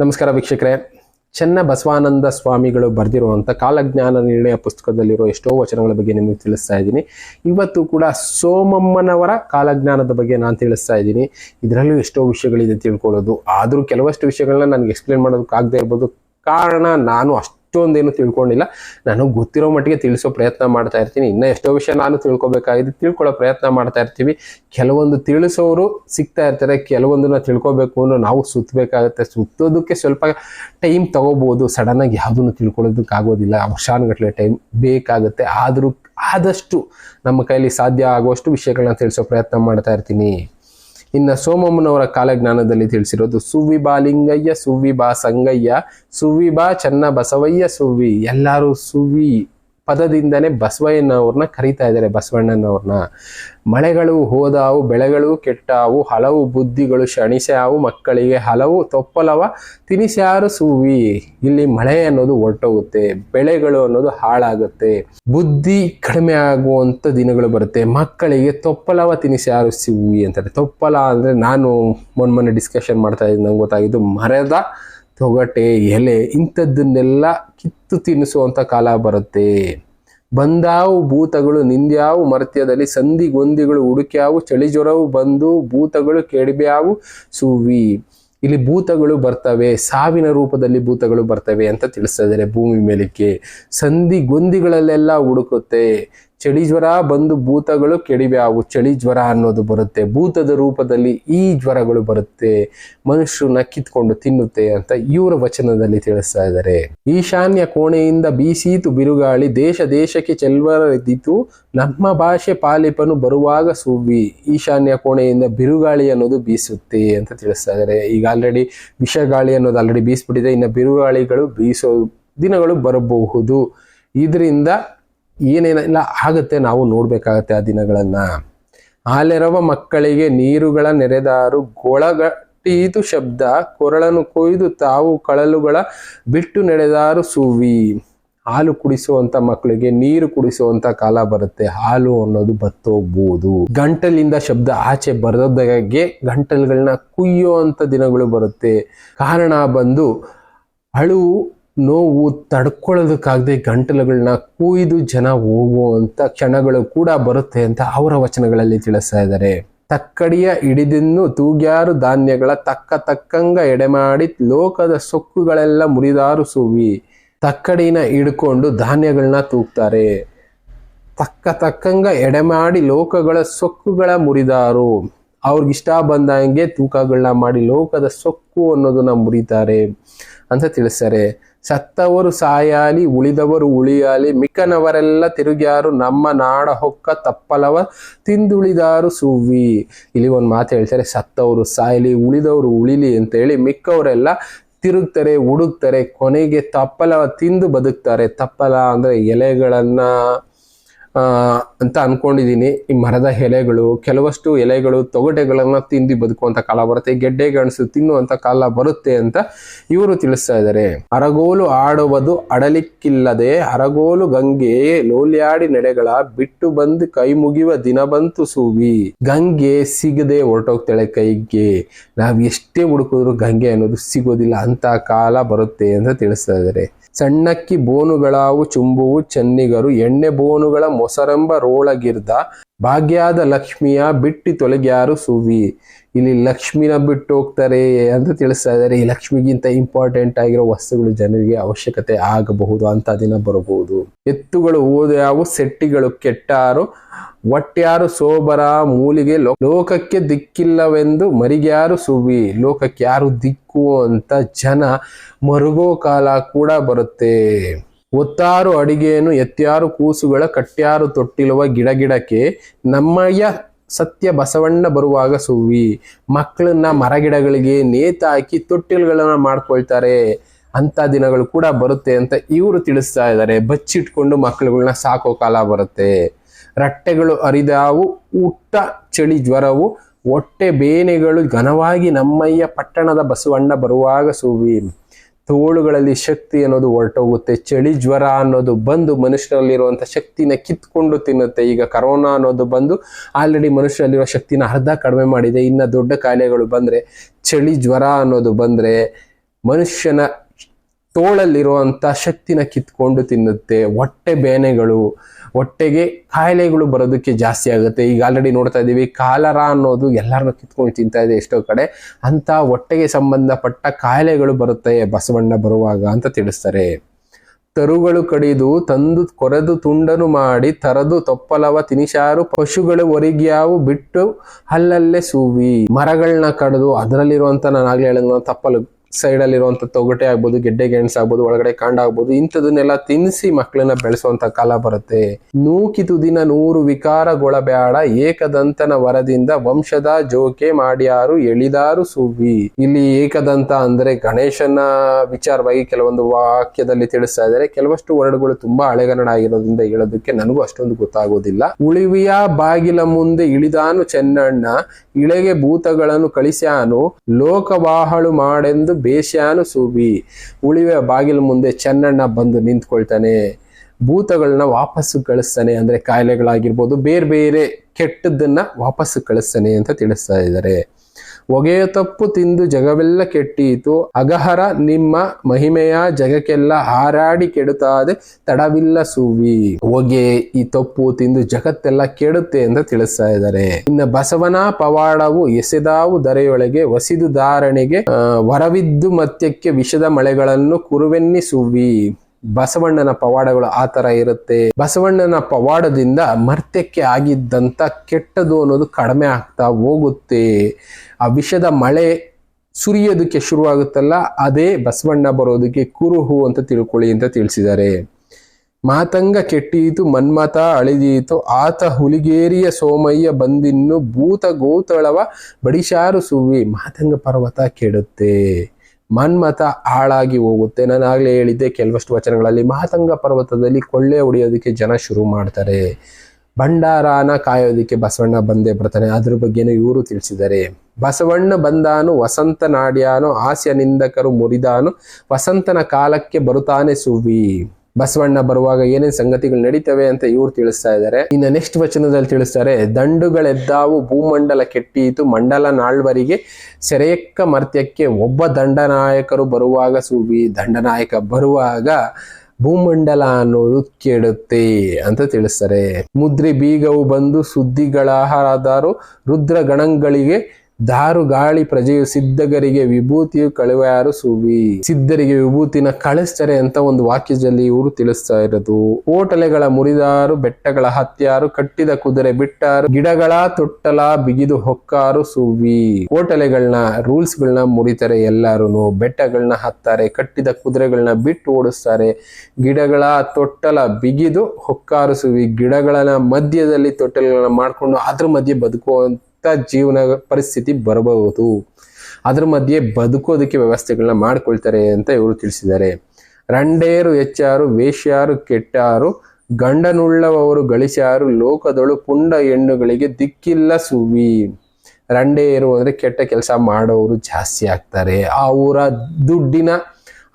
ನಮಸ್ಕಾರ ವೀಕ್ಷಕರೇ. ಚೆನ್ನ ಬಸವಾನಂದ ಸ್ವಾಮಿಗಳು ಬರೆದಿರುವಂಥ ಕಾಲಜ್ಞಾನ ನಿರ್ಣಯ ಪುಸ್ತಕದಲ್ಲಿರೋ ಎಷ್ಟೋ ವಚನಗಳ ಬಗ್ಗೆ ನಿಮಗೆ ತಿಳಿಸ್ತಾ ಇದ್ದೀನಿ. ಇವತ್ತು ಕೂಡ ಸೋಮಮ್ಮನವರ ಕಾಲಜ್ಞಾನದ ಬಗ್ಗೆ ನಾನು ತಿಳಿಸ್ತಾ ಇದ್ದೀನಿ. ಇದರಲ್ಲೂ ಎಷ್ಟೋ ವಿಷಯಗಳಿದೆ ತಿಳ್ಕೊಳ್ಳೋದು. ಆದರೂ ಕೆಲವಷ್ಟು ವಿಷಯಗಳನ್ನ ನನಗೆ ಎಕ್ಸ್ಪ್ಲೇನ್ ಮಾಡೋದಕ್ಕಾಗದೇ ಇರ್ಬೋದು. ಕಾರಣ ನಾನು ಅಷ್ಟೊಂದೇನು ತಿಳ್ಕೊಂಡಿಲ್ಲ. ನಾನು ಗೊತ್ತಿರೋ ಮಟ್ಟಿಗೆ ತಿಳಿಸೋ ಪ್ರಯತ್ನ ಮಾಡ್ತಾ ಇರ್ತೀನಿ. ಇನ್ನೂ ಎಷ್ಟೋ ವಿಷಯ ನಾನು ತಿಳ್ಕೊಬೇಕಾಗಿದೆ. ತಿಳ್ಕೊಳ್ಳೋ ಪ್ರಯತ್ನ ಮಾಡ್ತಾ ಇರ್ತೀವಿ. ಕೆಲವೊಂದು ತಿಳಿಸೋರು ಸಿಗ್ತಾ ಇರ್ತಾರೆ. ಕೆಲವೊಂದನ್ನ ತಿಳ್ಕೊಬೇಕು ಅನ್ನೋ ನಾವು ಸುತ್ತಬೇಕಾಗುತ್ತೆ ಸುತ್ತೋದಕ್ಕೆ ಸ್ವಲ್ಪ ಟೈಮ್ ತಗೋಬಹುದು ಸಡನ್ ಆಗಿ ಯಾವುದನ್ನು ತಿಳ್ಕೊಳ್ಳೋದಕ್ಕಾಗೋದಿಲ್ಲ. ವರ್ಷಾನುಗಟ್ಟಲೆ ಟೈಮ್ ಬೇಕಾಗುತ್ತೆ. ಆದರೂ ಆದಷ್ಟು ನಮ್ಮ ಕೈಲಿ ಸಾಧ್ಯ ಆಗುವಷ್ಟು ವಿಷಯಗಳನ್ನ ತಿಳಿಸೋ ಪ್ರಯತ್ನ ಮಾಡ್ತಾ ಇರ್ತೀನಿ. ಇನ್ನು ಸೋಮಮ್ಮನವರ ಕಾಲಜ್ಞಾನದಲ್ಲಿ ತಿಳಿಸಿರೋದು ಸುವಿ ಬಾ ಲಿಂಗಯ್ಯ ಸುವಿ ಬಾ ಸಂಗಯ್ಯ ಸುವಿ ಬಾ ಚೆನ್ನ ಬಸವಯ್ಯ ಸುವಿ ಎಲ್ಲರೂ ಸುವಿ ಪದದಿಂದನೇ ಬಸವಯ್ಯನವ್ರನ್ನ ಕರೀತಾ ಇದ್ದಾರೆ, ಬಸವಣ್ಣನವ್ರನ್ನ. ಮಳೆಗಳು ಹೋದಾವು, ಬೆಳೆಗಳು ಕೆಟ್ಟಾವು, ಹಲವು ಬುದ್ಧಿಗಳು ಶಣಿಸ್ಯಾವು, ಮಕ್ಕಳಿಗೆ ಹಲವು ತೊಪ್ಪಲವ ತಿನಿಸಾರು ಸೂವಿ. ಇಲ್ಲಿ ಮಳೆ ಅನ್ನೋದು ಹೊರಟೋಗುತ್ತೆ, ಬೆಳೆಗಳು ಅನ್ನೋದು ಹಾಳಾಗುತ್ತೆ. ಬುದ್ಧಿ ಕಡಿಮೆ ಆಗುವಂಥ ದಿನಗಳು ಬರುತ್ತೆ, ಮಕ್ಕಳಿಗೆ ತೊಪ್ಪಲವ ತಿನಿಸಾರು ಸುವಿ ಅಂತಾರೆ. ತೊಪ್ಪಲ ಅಂದರೆ ನಾನು ಮೊನ್ನೆ ಡಿಸ್ಕಷನ್ ಮಾಡ್ತಾ ಇದ್ದೀನಿ ನಂಗೆ ಗೊತ್ತಾಗಿದ್ದು ಮರದ ತೊಗಟೆ, ಎಲೆ ಇಂಥದ್ದನ್ನೆಲ್ಲ ಕಿತ್ತು ತಿನ್ನಿಸುವಂಥ ಕಾಲ ಬರುತ್ತೆ. ಬಂದಾವು ಭೂತಗಳು, ನಿಂದ್ಯಾವು ಮರ್ತ್ಯದಲ್ಲಿ, ಸಂಧಿ ಗೊಂದಿಗಳು ಹುಡುಕ್ಯಾವು ಚಳಿ ಜ್ವರವು ಬಂದು ಭೂತಗಳು ಕೆಡಬ್ಯಾವು ಸುವಿ ಇಲ್ಲಿ ಭೂತಗಳು ಬರ್ತವೆ, ಸಾವಿನ ರೂಪದಲ್ಲಿ ಭೂತಗಳು ಬರ್ತವೆ ಅಂತ ತಿಳಿಸ್ತಾ ಇದ್ದಾರೆ ಭೂಮಿ ಮೇಲಕ್ಕೆ. ಸಂಧಿ ಗೊಂದಿಗಳಲ್ಲೆಲ್ಲ ಹುಡುಕುತ್ತೆ. ಚಳಿ ಜ್ವರ ಬಂದು ಭೂತಗಳು ಕೆಡಿವ್ಯಾವು ಚಳಿ ಜ್ವರ ಅನ್ನೋದು ಬರುತ್ತೆ. ಭೂತದ ರೂಪದಲ್ಲಿ ಈ ಜ್ವರಗಳು ಬರುತ್ತೆ. ಮನುಷ್ಯರನ್ನ ಕಿತ್ಕೊಂಡು ತಿನ್ನುತ್ತೆ ಅಂತ ಇವರ ವಚನದಲ್ಲಿ ತಿಳಿಸ್ತಾ ಇದ್ದಾರೆ. ಈಶಾನ್ಯ ಕೋಣೆಯಿಂದ ಬೀಸೀತು ಬಿರುಗಾಳಿ, ದೇಶ ದೇಶಕ್ಕೆ ಚೆಲ್ವರದಿತು. ನಮ್ಮ ಭಾಷೆ ಪಾಲಿಪನು ಬರುವಾಗ ಸೂವಿ ಈಶಾನ್ಯ ಕೋಣೆಯಿಂದ ಬಿರುಗಾಳಿ ಅನ್ನೋದು ಬೀಸುತ್ತೆ ಅಂತ ತಿಳಿಸ್ತಾ ಇದ್ದಾರೆ. ಈಗ ಆಲ್ರೆಡಿ ವಿಷಗಾಳಿ ಅನ್ನೋದು ಆಲ್ರೆಡಿ ಬೀಸ್ಬಿಟ್ಟಿದೆ. ಇನ್ನು ಬಿರುಗಾಳಿಗಳು ಬೀಸೋ ದಿನಗಳು ಬರಬಹುದು. ಇದರಿಂದ ಏನೇನೆಲ್ಲ ಆಗುತ್ತೆ. ನಾವು ನೋಡ್ಬೇಕಾಗತ್ತೆ ಆ ದಿನಗಳನ್ನು. ಹಾಲೆರವ ಮಕ್ಕಳಿಗೆ ನೀರುಗಳ ನೆರೆದಾರು ಗೊಳಗಟ್ಟೀತು ಶಬ್ದ. ಕೊರಳನ್ನು ಕೊಯ್ದು ತಾವು ಕಳಲುಗಳ ಬಿಟ್ಟು ನೆಡೆದಾರು ಸುವಿ ಹಾಲು ಕುಡಿಸುವಂತ ಮಕ್ಕಳಿಗೆ ನೀರು ಕುಡಿಸುವಂತ ಕಾಲ ಬರುತ್ತೆ. ಹಾಲು ಅನ್ನೋದು ಬತ್ತೋಗ್ಬೋದು. ಗಂಟಲಿಂದ ಶಬ್ದ ಆಚೆ ಬರದಾಗೆ ಗಂಟಲುಗಳನ್ನ ಕುಯ್ಯುವಂತ ದಿನಗಳು ಬರುತ್ತೆ. ಕಾರಣ ಬಂದು ಅಳು ನೋವು ತಡ್ಕೊಳ್ಳೋದಕ್ಕಾಗದೆ ಗಂಟಲುಗಳನ್ನ ಕುಯ್ದು ಜನ ಹೋಗುವಂಥ ಕ್ಷಣಗಳು ಕೂಡ ಬರುತ್ತೆ ಅಂತ ಅವರ ವಚನಗಳಲ್ಲಿ ತಿಳಿಸ್ತಾ ಇದ್ದಾರೆ. ತಕ್ಕಡಿಯ ಹಿಡಿದಿನ್ನು ತೂಗ್ಯಾರು ಧಾನ್ಯಗಳ ತಕ್ಕ ತಕ್ಕಂಗ ಎಡೆಮಾಡಿ ಲೋಕದ ಸೊಕ್ಕುಗಳೆಲ್ಲ ಮುರಿದಾರು ಸುವಿ. ತಕ್ಕಡಿನ ಹಿಡ್ಕೊಂಡು ಧಾನ್ಯಗಳನ್ನ ತೂಗ್ತಾರೆ. ತಕ್ಕ ತಕ್ಕಂಗ ಎಡೆಮಾಡಿ ಲೋಕಗಳ ಸೊಕ್ಕುಗಳ ಮುರಿದಾರು. ಅವ್ರಿಗಿಷ್ಟ ಬಂದಂಗೆ ತೂಕಗಳನ್ನ ಮಾಡಿ ಲೋಕದ ಸೊಕ್ಕು ಅನ್ನೋದನ್ನ ಮುರಿತಾರೆ ಅಂತ ತಿಳಿಸ್ತಾರೆ. ಸತ್ತವರು ಸಾಯಾಲಿ, ಉಳಿದವರು ಉಳಿಯಾಲಿ, ಮಿಕ್ಕನವರೆಲ್ಲ ತಿರುಗ್ಯಾರು, ನಮ್ಮ ನಾಡ ಹೊಕ್ಕ ತಪ್ಪಲವ ತಿಂದುಳಿದಾರು ಸುವ್ವಿ. ಇಲ್ಲಿ ಒಂದು ಮಾತು ಹೇಳ್ತಾರೆ, ಸತ್ತವರು ಸಾಯಲಿ, ಉಳಿದವರು ಉಳಿಲಿ ಅಂತೇಳಿ ಮಿಕ್ಕವರೆಲ್ಲ ತಿರುಗ್ತಾರೆ, ಹುಡುಕ್ತಾರೆ, ಕೊನೆಗೆ ತಪ್ಪಲ ತಿಂದು ಬದುಕ್ತಾರೆ. ತಪ್ಪಲ ಅಂದ್ರೆ ಎಲೆಗಳನ್ನ ಅಂತ ಅನ್ಕೊಂಡಿದೀನಿ. ಈ ಮರದ ಎಲೆಗಳು, ಕೆಲವಷ್ಟು ಎಲೆಗಳು ತೊಗಟೆಗಳನ್ನ ತಿಂದು ಬದುಕುವಂಥ ಕಾಲ ಬರುತ್ತೆ ಗೆಡ್ಡೆ ಗಣಸು ತಿನ್ನುವಂತ ಕಾಲ ಬರುತ್ತೆ ಅಂತ ಇವರು ತಿಳಿಸ್ತಾ ಇದ್ದಾರೆ. ಅರಗೋಲು ಆಡುವುದು ಅಡಲಿಕ್ಕಿಲ್ಲದೆ, ಅರಗೋಲು ಗಂಗೆ ಲೋಲ್ಯಾಡಿ ನಡೆಗಳ ಬಿಟ್ಟು ಬಂದು ಕೈ ಮುಗಿಯುವ ದಿನ ಬಂತು ಸೂವಿ. ಗಂಗೆ ಸಿಗದೆ ಹೊರಟೋಗ್ತಾಳೆ ಕೈಗೆ. ನಾವ್ ಎಷ್ಟೇ ಹುಡುಕಿದ್ರು ಗಂಗೆ ಅನ್ನೋದು ಸಿಗೋದಿಲ್ಲ, ಅಂತ ಕಾಲ ಬರುತ್ತೆ ಅಂತ ತಿಳಿಸ್ತಾ ಇದ್ದಾರೆ. ಸಣ್ಣಕ್ಕಿ ಬೋನುಗಳಾವು ಚುಂಬುವು ಚೆನ್ನಿಗರು ಎಣ್ಣೆ ಬೋನುಗಳ ಮೊಸರೆಂಬ ರೋಳಗಿರ್ದ ಭಾಗ್ಯಾದ ಲಕ್ಷ್ಮಿಯ ಬಿಟ್ಟಿ ತೊಲಗ್ಯಾರು ಸುವಿ. ಇಲ್ಲಿ ಲಕ್ಷ್ಮಿನ ಬಿಟ್ಟು ಹೋಗ್ತಾರೆ ಅಂತ ತಿಳಿಸ್ತಾ ಇದ್ದಾರೆ. ಈ ಲಕ್ಷ್ಮಿಗಿಂತ ಇಂಪಾರ್ಟೆಂಟ್ ಆಗಿರೋ ವಸ್ತುಗಳು ಜನರಿಗೆ ಅವಶ್ಯಕತೆ ಆಗಬಹುದು ಅಂತ ದಿನ ಬರಬಹುದು. ಎತ್ತುಗಳು ಓದ್ಯಾವು, ಸೆಟ್ಟಿಗಳು ಕೆಟ್ಟಾರು ಒಟ್ಟ್ಯಾರು ಸೋಬರ, ಮೂಲಿಗೆ ಲೋಕಕ್ಕೆ ದಿಕ್ಕಿಲ್ಲವೆಂದು ಮರಿಗ್ಯಾರು ಸುವಿ. ಲೋಕಕ್ಕೆ ಯಾರು ದಿಕ್ಕು ಅಂತ ಜನ ಮರುಗೋ ಕಾಲ ಕೂಡ ಬರುತ್ತೆ. ಒತ್ತಾರು ಅಡಿಗೆಯನ್ನು ಎತ್ಯಾರು ಕೂಸುಗಳ ಕಟ್ಟ್ಯಾರು ತೊಟ್ಟಿಲುವ ಗಿಡಗಿಡಕ್ಕೆ ನಮ್ಮಯ್ಯ ಸತ್ಯ ಬಸವಣ್ಣ ಬರುವಾಗ ಸುವಿ ಮಕ್ಕಳನ್ನ ಮರಗಿಡಗಳಿಗೆ ನೇತಾಕಿ ತೊಟ್ಟಿಲುಗಳನ್ನ ಮಾಡ್ಕೊಳ್ತಾರೆ. ಅಂತ ದಿನಗಳು ಕೂಡ ಬರುತ್ತೆ ಅಂತ ಇವರು ತಿಳಿಸ್ತಾ ಇದ್ದಾರೆ. ಬಚ್ಚಿಟ್ಕೊಂಡು ಮಕ್ಕಳುಗಳನ್ನ ಸಾಕೋ ಕಾಲ ಬರುತ್ತೆ. ರಟ್ಟೆಗಳು ಅರಿದಾವು ಊಟ, ಚಳಿ ಜ್ವರವು, ಹೊಟ್ಟೆ ಬೇನೆಗಳು ಘನವಾಗಿ ನಮ್ಮಯ್ಯ ಪಟ್ಟಣದ ಬಸವಣ್ಣ ಬರುವಾಗ ಸುವಿ ತೋಳುಗಳಲ್ಲಿ ಶಕ್ತಿ ಅನ್ನೋದು ಹೊರಟೋಗುತ್ತೆ, ಚಳಿ ಜ್ವರ ಅನ್ನೋದು ಬಂದು ಮನುಷ್ಯರಲ್ಲಿರುವಂಥ ಶಕ್ತಿನ ಕಿತ್ಕೊಂಡು ತಿನ್ನುತ್ತೆ. ಈಗ ಕರೋನಾ ಅನ್ನೋದು ಬಂದು ಆಲ್ರೆಡಿ ಮನುಷ್ಯರಲ್ಲಿರೋ ಶಕ್ತಿನ ಅರ್ಧ ಕಡಿಮೆ ಮಾಡಿದೆ. ಇನ್ನು ದೊಡ್ಡ ಕಾಯಿಲೆಗಳು ಬಂದರೆ, ಚಳಿ ಜ್ವರ ಅನ್ನೋದು ಬಂದರೆ ಮನುಷ್ಯನ ತೋಳಲ್ಲಿರುವಂತ ಶಕ್ತಿನ ಕಿತ್ಕೊಂಡು ತಿನ್ನುತ್ತೆ. ಹೊಟ್ಟೆ ಬೇನೆಗಳು, ಹೊಟ್ಟೆಗೆ ಕಾಯಿಲೆಗಳು ಬರೋದಕ್ಕೆ ಜಾಸ್ತಿ ಆಗುತ್ತೆ. ಈಗ ಆಲ್ರೆಡಿ ನೋಡ್ತಾ ಇದ್ದೀವಿ, ಕಾಲರ ಅನ್ನೋದು ಎಲ್ಲರನ್ನು ಕಿತ್ಕೊಂಡು ತಿಂತಾ ಇದೆ ಎಷ್ಟೋ ಕಡೆ. ಅಂತ ಹೊಟ್ಟೆಗೆ ಸಂಬಂಧಪಟ್ಟ ಕಾಯಿಲೆಗಳು ಬರುತ್ತೆ ಬಸವಣ್ಣ ಬರುವಾಗ ಅಂತ ತಿಳಿಸ್ತಾರೆ. ತರುಗಳು ಕಡಿದು ತಂದು ಕೊರೆದು ತುಂಡನು ಮಾಡಿ ತರದು ತೊಪ್ಪಲವ ತಿನಿಸಾರು ಪಶುಗಳು ಒರಿಗ್ಯಾವು ಬಿಟ್ಟು ಅಲ್ಲಲ್ಲೇ ಸೂವಿ. ಮರಗಳನ್ನ ಕಡಿದು ಅದರಲ್ಲಿರುವಂತ ನಾನು ಆಗ್ಲೇ ಹೇಳಿದ ತಪ್ಪಲು ಸೈಡ್ ಅಲ್ಲಿರುವಂತ ತೊಗಟೆ ಆಗ್ಬೋದು, ಗೆಡ್ಡೆ ಗೆಣಸು ಆಗ್ಬೋದು, ಒಳಗಡೆ ಕಾಂಡ ಆಗ್ಬೋದು, ಇಂಥದನ್ನೆಲ್ಲ ತಿನ್ನಿಸಿ ಮಕ್ಕಳನ್ನ ಬೆಳೆಸುವಂತ ಕಾಲ ಬರುತ್ತೆ. ನೂಕಿತು ದಿನ ನೂರು ವಿಕಾರಗೊಳಬ್ಯಾಡ ಏಕದಂತನ ವರದಿಂದ ವಂಶದ ಜೋಕೆ ಮಾಡ್ಯಾರು ಎಳಿದಾರು ಸುವಿ ಇಲ್ಲಿ ಏಕದಂತ ಅಂದ್ರೆ ಗಣೇಶನ ವಿಚಾರವಾಗಿ ಕೆಲವೊಂದು ವಾಕ್ಯದಲ್ಲಿ ತಿಳಿಸ್ತಾ ಇದ್ದಾರೆ. ಕೆಲವಷ್ಟು ವರ್ಡ್ಗಳು ತುಂಬಾ ಹಳೆಗನ್ನಡ ಆಗಿರೋದ್ರಿಂದ ಹೇಳೋದಕ್ಕೆ ನನಗೂ ಅಷ್ಟೊಂದು ಗೊತ್ತಾಗೋದಿಲ್ಲ. ಉಳಿವಿಯ ಬಾಗಿಲ ಮುಂದೆ ಇಳಿದಾನು ಚೆನ್ನಣ್ಣ, ಇಳೆಗೆ ಭೂತಗಳನ್ನು ಕಳಿಸ್ಯಾನು, ಲೋಕವಾಹಳು ಮಾಡೆಂದು ಬೇಶ್ಯಾನು ಸೂಬಿ ಉಳಿವೆ ಬಾಗಿಲು ಮುಂದೆ ಚೆನ್ನಣ್ಣ ಬಂದು ನಿಂತ್ಕೊಳ್ತಾನೆ. ಭೂತಗಳನ್ನ ವಾಪಸ್ಸು ಕಳಿಸ್ತಾನೆ ಅಂದ್ರೆ ಕಾಯಿಲೆಗಳಾಗಿರ್ಬೋದು ಬೇರೆ ಬೇರೆ ಕೆಟ್ಟದ್ದನ್ನು ವಾಪಸ್ಸು ಕಳಿಸ್ತಾನೆ ಅಂತ ತಿಳಿಸ್ತಾ ಇದ್ದಾರೆ. ಹೊಗೆಯ ತಪ್ಪು ತಿಂದು ಜಗವೆಲ್ಲ ಕೆಟ್ಟೀತು. ಅಗಹರ ನಿಮ್ಮ ಮಹಿಮೆಯ ಜಗಕ್ಕೆಲ್ಲ ಹಾರಾಡಿ ಕೆಡುತ್ತಾದೆ ತಡವಿಲ್ಲ ಸೂವಿ ಹೊಗೆ ಈ ತಪ್ಪು ತಿಂದು ಜಗತ್ತೆಲ್ಲ ಕೆಡುತ್ತೆ ಅಂತ ತಿಳಿಸ್ತಾ ಇದ್ದಾರೆ. ಇನ್ನ ಬಸವನ ಪವಾಡವು ಎಸೆದಾವು ದರೆಯೊಳಗೆ ವಸಿದು ಧಾರಣೆಗೆ ವರವಿದ್ದು ಮತ್ಯಕ್ಕೆ ವಿಷದ ಮಳೆಗಳನ್ನು ಕುರುವೆನ್ನಿಸುವಿ ಬಸವಣ್ಣನ ಪವಾಡಗಳು ಆ ತರ ಇರುತ್ತೆ. ಬಸವಣ್ಣನ ಪವಾಡದಿಂದ ಮರ್ತ್ಯಕ್ಕೆ ಆಗಿದ್ದಂತ ಕೆಟ್ಟದು ಅನ್ನೋದು ಕಡಿಮೆ ಆಗ್ತಾ ಹೋಗುತ್ತೆ. ಆ ವಿಷದ ಮಳೆ ಸುರಿಯೋದಕ್ಕೆ ಶುರುವಾಗುತ್ತಲ್ಲ, ಅದೇ ಬಸವಣ್ಣ ಬರೋದಕ್ಕೆ ಕುರುಹು ಅಂತ ತಿಳ್ಕೊಳ್ಳಿ ಅಂತ ತಿಳಿಸಿದ್ದಾರೆ. ಮಾತಂಗ ಕೆಟ್ಟೀತು ಮನ್ಮತ ಅಳಿದೀತು, ಆತ ಹುಲಿಗೇರಿಯ ಸೋಮಯ್ಯ ಬಂದಿನ್ನು ಭೂತ ಗೋತಳವ ಬಡಿಶಾರು ಸುವಿ ಮಾತಂಗ ಪರ್ವತ ಕೆಡುತ್ತೆ. ಮನ್ಮತ ಹಾಳಾಗಿ ಹೋಗುತ್ತೆ. ನಾನು ಆಗ್ಲೇ ಹೇಳಿದ್ದೆ, ಕೆಲವಷ್ಟು ವಚನಗಳಲ್ಲಿ ಮಹಾತಂಗ ಪರ್ವತದಲ್ಲಿ ಕೊಳ್ಳೆ ಹೊಡೆಯೋದಕ್ಕೆ ಜನ ಶುರು ಮಾಡ್ತಾರೆ. ಭಂಡಾರಾನ ಕಾಯೋದಕ್ಕೆ ಬಸವಣ್ಣ ಬಂದೇ ಬರ್ತಾನೆ. ಅದ್ರ ಬಗ್ಗೆನೂ ಇವರು ತಿಳಿಸಿದ್ದಾರೆ. ಬಸವಣ್ಣ ಬಂದಾನು, ವಸಂತ ನಾಡ್ಯಾನು ಹಾಸ್ಯ ನಿಂದಕರು ಮುರಿದಾನು, ವಸಂತನ ಕಾಲಕ್ಕೆ ಬರುತ್ತಾನೆ ಸುವ್ವಿ. ಬಸವಣ್ಣ ಬರುವಾಗ ಏನೇನ್ ಸಂಗತಿಗಳು ನಡೀತವೆ ಅಂತ ಇವ್ರು ತಿಳಿಸ್ತಾ ಇದ್ದಾರೆ. ಇನ್ನು ನೆಕ್ಸ್ಟ್ ವಚನದಲ್ಲಿ ತಿಳಿಸ್ತಾರೆ, ದಂಡುಗಳೆದ್ದಾವು ಭೂಮಂಡಲ ಕೆಟ್ಟೀತು ಮಂಡಲ ನಾಳ್ವರಿಗೆ ಸೆರೆಯಕ್ಕ ಮರ್ತ್ಯಕ್ಕೆ ಒಬ್ಬ ದಂಡನಾಯಕರು ಬರುವಾಗ ಸುವಿ ದಂಡನಾಯಕ ಬರುವಾಗ ಭೂಮಂಡಲ ಅನ್ನೋದು ಕೆಡುತ್ತೆ ಅಂತ ತಿಳಿಸ್ತಾರೆ. ಮುದ್ರಿ ಬೀಗವು ಬಂದು ಸುದ್ದಿಗಳಾದರೂ ರುದ್ರ ಗಣಗಳಿಗೆ ದಾರು ಗಾಳಿ ಪ್ರಜೆಯು ಸಿದ್ಧಗರಿಗೆ ವಿಭೂತಿಯು ಕಳುವಾರು ಸುವಿ. ಸಿದ್ಧರಿಗೆ ವಿಭೂತಿನ ಕಳಿಸ್ತಾರೆ ಅಂತ ಒಂದು ವಾಕ್ಯದಲ್ಲಿ ಇವರು ತಿಳಿಸ್ತಾ ಇರೋದು. ಓಟಲೆಗಳ ಮುರಿದಾರು, ಬೆಟ್ಟಗಳ ಹತ್ಯಾರು, ಕಟ್ಟಿದ ಕುದುರೆ ಬಿಟ್ಟಾರು, ಗಿಡಗಳ ತೊಟ್ಟಲ ಬಿಗಿದು ಹೊಕ್ಕಾರು ಸುವಿ. ಓಟಲೆಗಳನ್ನ ರೂಲ್ಸ್ಗಳನ್ನ ಮುರಿತಾರೆ ಎಲ್ಲಾರು ಬೆಟ್ಟಗಳನ್ನ ಹತ್ತಾರೆ, ಕಟ್ಟಿದ ಕುದುರೆಗಳನ್ನ ಬಿಟ್ಟು ಓಡಿಸ್ತಾರೆ. ಗಿಡಗಳ ತೊಟ್ಟಲ ಬಿಗಿದು ಹೊಕ್ಕಾರು ಸುವಿ. ಗಿಡಗಳನ್ನ ಮಧ್ಯದಲ್ಲಿ ತೊಟ್ಟಲುಗಳನ್ನ ಮಾಡ್ಕೊಂಡು ಅದ್ರ ಮಧ್ಯೆ ಬದುಕುವಂತ ಜೀವನ ಪರಿಸ್ಥಿತಿ ಬರಬಹುದು. ಅದ್ರ ಮಧ್ಯೆ ಬದುಕೋದಕ್ಕೆ ವ್ಯವಸ್ಥೆಗಳನ್ನ ಮಾಡ್ಕೊಳ್ತಾರೆ ಅಂತ ಇವರು ತಿಳಿಸಿದ್ದಾರೆ. ರಂಡೇರು ಹೆಚ್ಚಾರು ವೇಶ್ಯಾರು, ಕೆಟ್ಟಾರು, ಗಂಡನುಳ್ಳವರು ಗಳಿಸಾರು ಲೋಕದೊಳು ಪುಂಡ ಹೆಣ್ಣುಗಳಿಗೆ ದಿಕ್ಕಿಲ್ಲ ಸುವಿ. ರಂಡೇರು ಅಂದ್ರೆ ಕೆಟ್ಟ ಕೆಲಸ ಮಾಡೋರು ಜಾಸ್ತಿ ಆಗ್ತಾರೆ. ಆ ಊರ ದುಡ್ಡಿನ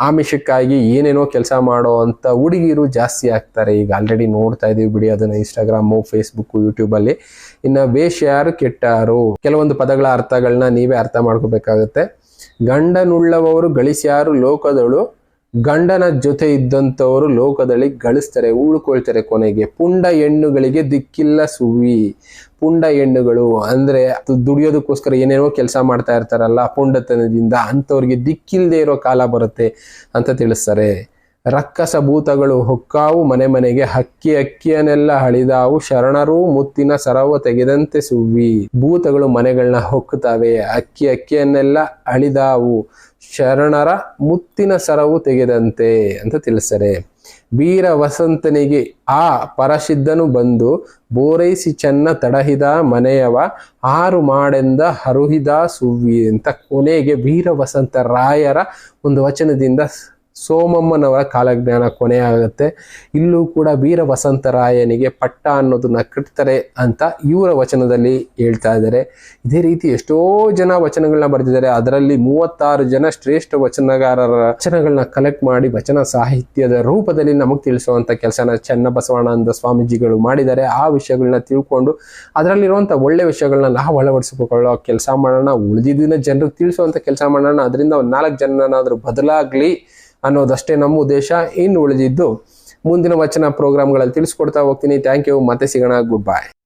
ಆಮಿಷಕ್ಕಾಗಿ ಏನೇನೋ ಕೆಲಸ ಮಾಡೋ ಅಂತ ಹುಡುಗಿರು ಜಾಸ್ತಿ ಆಗ್ತಾರೆ. ಈಗ ಆಲ್ರೆಡಿ ನೋಡ್ತಾ ಇದೀವಿ ಬಿಡಿ ಅದನ್ನ ಇನ್ಸ್ಟಾಗ್ರಾಮು ಫೇಸ್ಬುಕ್ ಯೂಟ್ಯೂಬ್ ಅಲ್ಲಿ. ಇನ್ನ ವೇಶ್ಯಾರು ಕೆಟ್ಟಾರು? ಕೆಲವೊಂದು ಪದಗಳ ಅರ್ಥಗಳನ್ನ ನೀವೇ ಅರ್ಥ ಮಾಡ್ಕೋಬೇಕಾಗತ್ತೆ. ಗಂಡನುಳ್ಳವರು ಗಳಿಸ್ಯಾರು ಲೋಕದಳು? ಗಂಡನ ಜೊತೆ ಇದ್ದಂಥವರು ಲೋಕದಲ್ಲಿ ಗಳಿಸ್ತಾರೆ, ಉಳ್ಕೊಳ್ತಾರೆ ಕೊನೆಗೆ. ಪುಂಡ ಹೆಣ್ಣುಗಳಿಗೆ ದಿಕ್ಕಿಲ್ಲ ಸುವಿ ಪುಂಡ ಹೆಣ್ಣುಗಳು ಅಂದ್ರೆ ಅದು ದುಡಿಯೋದಕ್ಕೋಸ್ಕರ ಏನೇನೋ ಕೆಲಸ ಮಾಡ್ತಾ ಇರ್ತಾರಲ್ಲ ಪುಂಡತನದಿಂದ ಅಂಥವ್ರಿಗೆ ದಿಕ್ಕಿಲ್ದೇ ಇರೋ ಕಾಲ ಬರುತ್ತೆ ಅಂತ ತಿಳಿಸ್ತಾರೆ. ರಕ್ಕಸ ಭೂತಗಳು ಹೊಕ್ಕಾವು ಮನೆ ಮನೆಗೆ ಹಕ್ಕಿ ಅಕ್ಕಿಯನ್ನೆಲ್ಲ ಹಳಿದಾವು ಶರಣರು ಮುತ್ತಿನ ಸರವ ತೆಗೆದಂತೆ ಸುವ್ವಿ. ಭೂತಗಳು ಮನೆಗಳನ್ನ ಹೊಕ್ಕುತ್ತವೆ ಅಕ್ಕಿ ಅಕ್ಕಿಯನ್ನೆಲ್ಲ ಅಳಿದಾವು, ಶರಣರ ಮುತ್ತಿನ ಸರವು ತೆಗೆದಂತೆ ಅಂತ ತಿಳಿಸ್ತಾರೆ. ವೀರ ವಸಂತನಿಗೆ ಆ ಪರಶಿದ್ಧನು ಬಂದು ಬೋರೈಸಿ ಚೆನ್ನ ತಡಹಿದ ಮನೆಯವ ಆರು ಮಾಡೆಂದ ಹರುಹಿದ ಸುವ್ವಿ ಅಂತ ಕೊನೆಗೆ ವೀರ ವಸಂತ ರಾಯರ ಒಂದು ವಚನದಿಂದ ಸೋಮಮ್ಮನವರ ಕಾಲಜ್ಞಾನ ಕೊನೆಯಾಗುತ್ತೆ. ಇಲ್ಲೂ ಕೂಡ ವೀರ ವಸಂತರಾಯನಿಗೆ ಪಟ್ಟ ಅನ್ನೋದನ್ನ ಕಟ್ತಾರೆ ಅಂತ ಇವರ ವಚನದಲ್ಲಿ ಹೇಳ್ತಾ ಇದ್ದಾರೆ. ಇದೇ ರೀತಿ ಎಷ್ಟೋ ಜನ ವಚನಗಳನ್ನ ಬರೆದಿದ್ದಾರೆ. ಅದರಲ್ಲಿ ಮೂವತ್ತಾರು ಜನ ಶ್ರೇಷ್ಠ ವಚನಗಾರರ ವಚನಗಳನ್ನ ಕಲೆಕ್ಟ್ ಮಾಡಿ ವಚನ ಸಾಹಿತ್ಯದ ರೂಪದಲ್ಲಿ ನಮಗೆ ತಿಳಿಸುವಂತ ಕೆಲಸನ ಚನ್ನಬಸವಾನಂದ ಸ್ವಾಮೀಜಿಗಳು ಮಾಡಿದ್ದಾರೆ. ಆ ವಿಷಯಗಳನ್ನ ತಿಳ್ಕೊಂಡು ಅದರಲ್ಲಿರುವಂಥ ಒಳ್ಳೆ ವಿಷಯಗಳನ್ನ ನಾವು ಅಳವಡಿಸಿಕೊಳ್ಳೋ ಕೆಲಸ ಮಾಡೋಣ. ಉಳಿದಿದ್ದಿನ ಜನರಿಗೆ ತಿಳಿಸುವಂತ ಕೆಲಸ ಮಾಡೋಣ. ಅದರಿಂದ ಒಂದು ನಾಲ್ಕು ಜನನಾದ್ರೂ ಬದಲಾಗ್ಲಿ. ಅನ್ನೋದಷ್ಟೇ ನಮ್ಮ ಉದ್ದೇಶ. ಇನ್ನು ಉಳಿದಿದ್ದು ಮುಂದಿನ ವಚನ ಪ್ರೋಗ್ರಾಮ್ಗಳಲ್ಲಿ ತಿಳಿಸ್ಕೊಡ್ತಾ ಹೋಗ್ತೀನಿ. ಥ್ಯಾಂಕ್ ಯು ಮತ್ತೆ ಸಿಗೋಣ. ಗುಡ್ ಬಾಯ್